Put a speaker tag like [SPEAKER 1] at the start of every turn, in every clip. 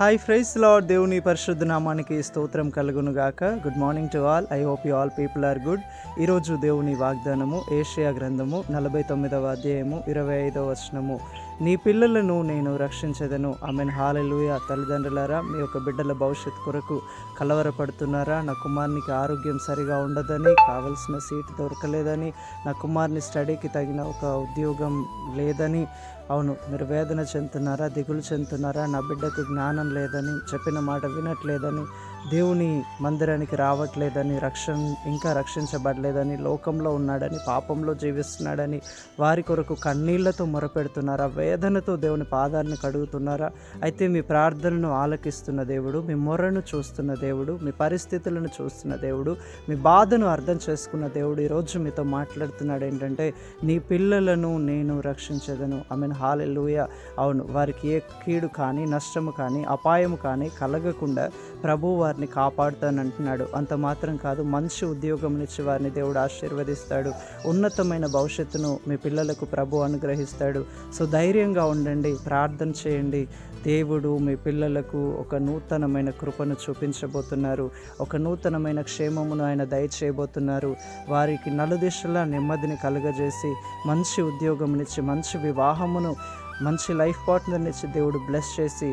[SPEAKER 1] Hi fries lord దేవుని పరిశుద్ధ నామానికి స్తోత్రం కలుగును గాక good morning to all I hope you all people are good ఈరోజు దేవుని వాగ్దానము ఏషియా గ్రంథము నలభై తొమ్మిదవ అధ్యాయము ఇరవై ఐదవ వచనము. నీ పిల్లలను నేను రక్షించదను. ఆమెన్. హాలెలుయ. తల్లిదండ్రులారా మీ యొక్క బిడ్డల భవిష్యత్ కొరకు కలవరపడుతున్నారా? నా కుమారునికి ఆరోగ్యం సరిగా ఉండదని కావలసిన సీట్ దొరకలేదని నా కుమారుని స్టడీకి తగిన ఒక ఉద్యోగం లేదని. అవును మీరు వేదన చెందుతున్నారా? దిగులు చెందుతున్నారా? నా బిడ్డకు జ్ఞానం లేదని చెప్పిన మాట వినట్లేదని. దేవుని మందిరానికి రావట్లేదని రక్షణ ఇంకా రక్షించబడలేదని లోకంలో ఉన్నాడని పాపంలో జీవిస్తున్నాడని వారి కొరకు కన్నీళ్ళతో మొరపెడుతున్నారా? వేదనతో దేవుని పాదాలను కడుగుతున్నారా? అయితే మీ ప్రార్థనను ఆలకిస్తున్న దేవుడు మీ మొరను చూస్తున్న దేవుడు మీ పరిస్థితులను చూస్తున్న దేవుడు మీ బాధను అర్థం చేసుకున్న దేవుడు ఈరోజు మీతో మాట్లాడుతున్నాడు. ఏంటంటే నీ పిల్లలను నేను రక్షించదను. I mean hallelujah. అవును వారికి ఏ కీడు కానీ నష్టము కానీ అపాయము కానీ కలగకుండా ప్రభు వారిని కాపాడుతానంటున్నాడు. అంత మాత్రం కాదు మంచి ఉద్యోగం ఇచ్చి వారిని దేవుడు ఆశీర్వదిస్తాడు. ఉన్నతమైన భవిష్యత్తును మీ పిల్లలకు ప్రభు అనుగ్రహిస్తాడు. సో ధైర్యంగా ఉండండి ప్రార్థన చేయండి. దేవుడు మీ పిల్లలకు ఒక నూతనమైన కృపను చూపించబోతున్నారు. ఒక నూతనమైన క్షేమమును ఆయన దయచేయబోతున్నారు. వారికి నలుదిశలా నెమ్మదిని కలుగజేసి మంచి ఉద్యోగమునిచ్చి మంచి వివాహమును మంచి లైఫ్ పార్ట్నర్నిచ్చి దేవుడు బ్లెస్ చేసి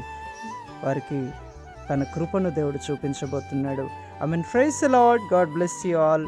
[SPEAKER 1] వారికి తన కృపను దేవుడు చూపించబోతున్నాడు. I mean praise lord God bless you all